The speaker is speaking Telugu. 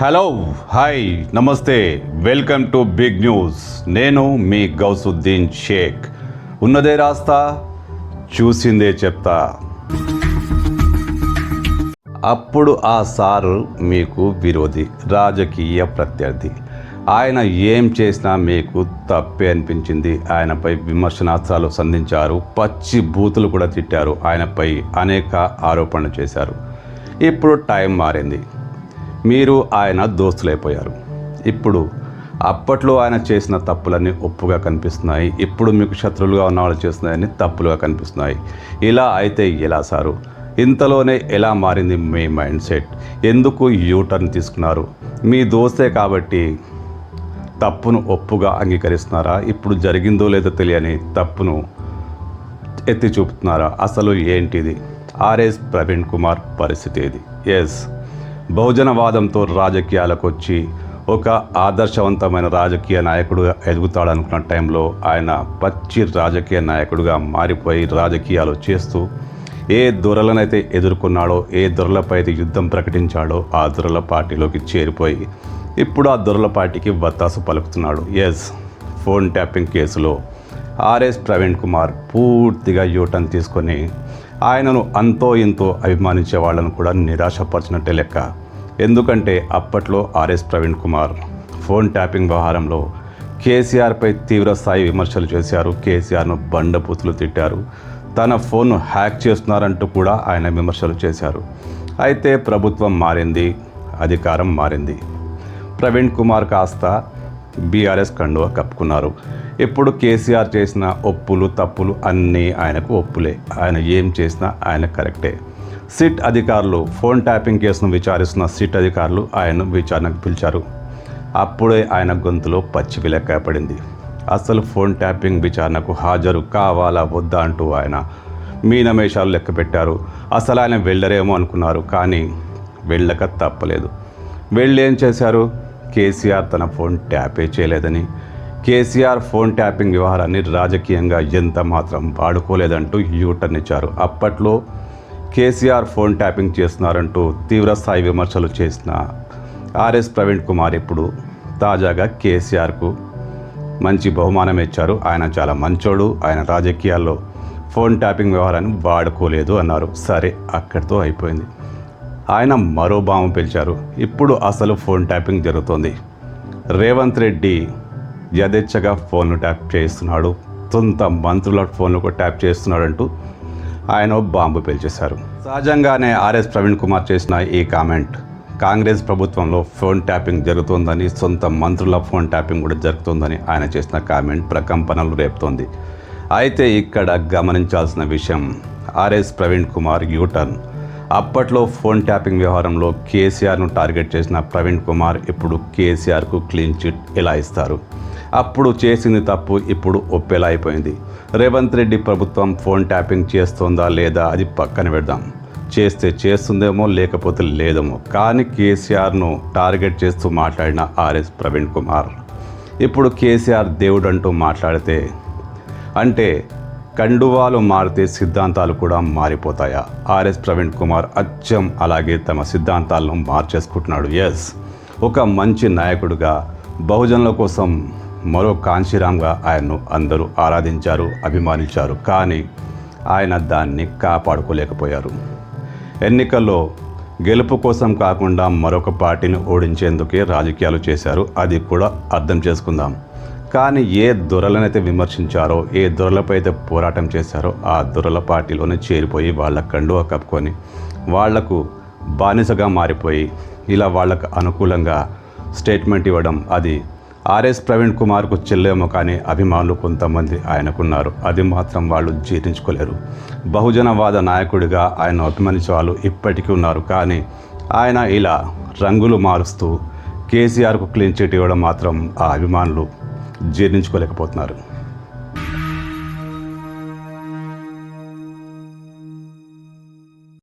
హలో హాయ్ నమస్తే వెల్కమ్ టు బిగ్ న్యూస్. నేను మీ గౌసుద్దీన్ షేక్. ఉన్నదే రాస్తా చూసిందే చెప్తా. అప్పుడు ఆ సారు మీకు విరోధి రాజకీయ ప్రత్యర్థి. ఆయన ఏం చేసినా మీకు తప్పే అనిపించింది. ఆయనపై విమర్శనాస్త్రాలు సంధించారు పచ్చి బూతులు కూడా తిట్టారు. ఆయనపై అనేక ఆరోపణలు చేశారు. ఇప్పుడు టైం మారింది. మీరు ఆయన దోస్తులైపోయారు. ఇప్పుడు అప్పట్లో ఆయన చేసిన తప్పులన్నీ ఒప్పుగా కనిపిస్తున్నాయి. ఇప్పుడు మీకు శత్రువులుగా ఉన్న వాళ్ళు చేస్తున్నాయని తప్పులుగా కనిపిస్తున్నాయి. ఇలా అయితే ఎలా సారు? ఇంతలోనే ఎలా మారింది మీ మైండ్ సెట్? ఎందుకు యూటర్న్ తీసుకున్నారు? మీ దోస్తే కాబట్టి తప్పును ఒప్పుగా అంగీకరిస్తున్నారా? ఇప్పుడు జరిగిందో లేదో తెలియని తప్పును ఎత్తి చూపుతున్నారా? అసలు ఏంటిది? ఆర్ఎస్ ప్రవీణ్ కుమార్ పరిస్థితి ఇది ఎస్ బహుజనవాదంతో రాజకీయాలకు వచ్చి ఒక ఆదర్శవంతమైన రాజకీయ నాయకుడుగా ఎదుగుతాడనుకున్న టైంలో ఆయన పచ్చి రాజకీయ నాయకుడుగా మారిపోయి రాజకీయాలు చేస్తూ ఏ దొరలనైతే ఎదుర్కొన్నాడో ఏ దొరలపై అయితే యుద్ధం ప్రకటించాడో ఆ దొరల పార్టీలోకి చేరిపోయి ఇప్పుడు ఆ దొరల పార్టీకి వత్తాసు పలుకుతున్నాడు. ఎస్ ఫోన్ ట్యాపింగ్ కేసులో ఆర్ఎస్ ప్రవీణ్ కుమార్ పూర్తిగా యూటర్న్ తీసుకొని ఆయనను అంతో ఇంతో అభిమానించే వాళ్ళను కూడా నిరాశపరిచినట్టే లెక్క. ఎందుకంటే అప్పట్లో RS Praveen Kumar phone tapping వ్యవహారంలో కేసీఆర్పై తీవ్రస్థాయి విమర్శలు చేశారు. కేసీఆర్ను బండపూతులు తిట్టారు. తన ఫోన్ను హ్యాక్ చేస్తున్నారంటూ కూడా ఆయన విమర్శలు చేశారు. అయితే ప్రభుత్వం మారింది అధికారం మారింది. ప్రవీణ్ కుమార్ కాస్త బీఆర్ఎస్ కండువా కప్పుకున్నారు. ఇప్పుడు కేసీఆర్ చేసిన ఒప్పులు తప్పులు అన్నీ ఆయనకు ఒప్పులే. ఆయన ఏం చేసినా ఆయన కరెక్టే. సిట్ అధికారులు ఫోన్ ట్యాపింగ్ కేసును విచారిస్తున్న సిట్ అధికారులు ఆయన్ను విచారణకు పిలిచారు. అప్పుడే ఆయన గొంతులో పచ్చి విలెక్క పడింది. అసలు ఫోన్ ట్యాపింగ్ విచారణకు హాజరు కావాలా వద్దా అంటూ ఆయన మీనమేషాలు లెక్క పెట్టారు. అసలు ఆయన వెళ్ళరేమో అనుకున్నారు కానీ వెళ్ళక తప్పలేదు. వెళ్ళి ఏం చేశారు? కేసీఆర్ తన ఫోన్ ట్యాపే చేయలేదని కేసీఆర్ ఫోన్ ట్యాపింగ్ వ్యవహారాన్ని రాజకీయంగా ఎంత మాత్రం వాడుకోలేదంటూ యూటర్న్ ఇచ్చారు. అప్పట్లో కేసీఆర్ ఫోన్ ట్యాపింగ్ చేస్తున్నారంటూ తీవ్రస్థాయి విమర్శలు చేసిన ఆర్ఎస్ ప్రవీణ్ కుమార్ ఇప్పుడు తాజాగా కేసీఆర్కు మంచి బహుమానం ఇచ్చారు. ఆయన చాలా మంచోడు ఆయన రాజకీయాల్లో ఫోన్ ట్యాపింగ్ వ్యవహారాన్ని వాడుకోలేదు అన్నారు. సరే అక్కడితో అయిపోయింది. ఆయన మరో బాము పిలిచారు. ఇప్పుడు అసలు ఫోన్ ట్యాపింగ్ జరుగుతోంది. రేవంత్ రెడ్డి యథేచ్ఛగా ఫోన్ను ట్యాప్ చేస్తున్నాడు సొంత మంత్రుల ఫోన్లు కూడా ట్యాప్ చేస్తున్నాడంటూ ఆయన బాంబు పేల్చేశారు. సహజంగానే ఆర్ఎస్ ప్రవీణ్ కుమార్ చేసిన ఈ కామెంట్ కాంగ్రెస్ ప్రభుత్వంలో ఫోన్ ట్యాపింగ్ జరుగుతోందని సొంత మంత్రుల ఫోన్ ట్యాపింగ్ కూడా జరుగుతోందని ఆయన చేసిన కామెంట్ ప్రకంపనలు రేపుతోంది. అయితే ఇక్కడ గమనించాల్సిన విషయం RS Praveen Kumar U turn. అప్పట్లో ఫోన్ ట్యాపింగ్ వ్యవహారంలో కేసీఆర్ను టార్గెట్ చేసిన ప్రవీణ్ కుమార్ ఇప్పుడు కేసీఆర్కు క్లీన్ చిట్ ఎలా ఇస్తారు? అప్పుడు చేసింది తప్పు ఇప్పుడు ఒప్పేలా అయిపోయింది. రేవంత్ రెడ్డి ప్రభుత్వం ఫోన్ ట్యాపింగ్ చేస్తుందా లేదా అది పక్కన పెడదాం. చేస్తే చేస్తుందేమో లేకపోతే లేదేమో. కానీ కేసీఆర్ను టార్గెట్ చేస్తూ మాట్లాడిన ఆర్ఎస్ ప్రవీణ్ కుమార్. ఇప్పుడు కేసీఆర్ దేవుడు అంటూ మాట్లాడితే అంటే కండువాలు మారితే సిద్ధాంతాలు కూడా మారిపోతాయా? ఆర్ఎస్ ప్రవీణ్ కుమార్ అచ్చం అలాగే తమ సిద్ధాంతాలను మార్చేసుకుంటున్నాడు. ఎస్ ఒక మంచి నాయకుడిగా బహుజనుల కోసం మరో కాంశీరామ్గా ఆయన్ను అందరూ ఆరాధించారు అభిమానించారు. కానీ ఆయన దాన్ని కాపాడుకోలేకపోయారు. ఎన్నికల్లో గెలుపు కోసం కాకుండా మరొక పార్టీని ఓడించేందుకే రాజకీయాలు చేశారు. అది కూడా అర్థం చేసుకుందాం. కానీ ఏ దొరలనైతే విమర్శించారో ఏ దొరలపై అయితే పోరాటం చేశారో ఆ దొరల పార్టీలోనే చేరిపోయి వాళ్ళ కండువ కప్పుకొని వాళ్ళకు బానిసగా మారిపోయి ఇలా వాళ్ళకు అనుకూలంగా స్టేట్మెంట్ ఇవ్వడం అది ఆర్ఎస్ ప్రవీణ్ కుమార్కు చెల్లేమో కానీ అభిమానులు కొంతమంది ఆయనకున్నారు. అది మాత్రం వాళ్ళు జీర్ణించుకోలేరు. బహుజనవాద నాయకుడిగా ఆయన అభిమానించే వాళ్ళు ఇప్పటికీ ఉన్నారు. కానీ ఆయన ఇలా రంగులు మారుస్తూ కేసీఆర్కు క్లీన్ చిట్ ఇవ్వడం మాత్రం ఆ అభిమానులు జీర్ణించుకోలేకపోతున్నారు.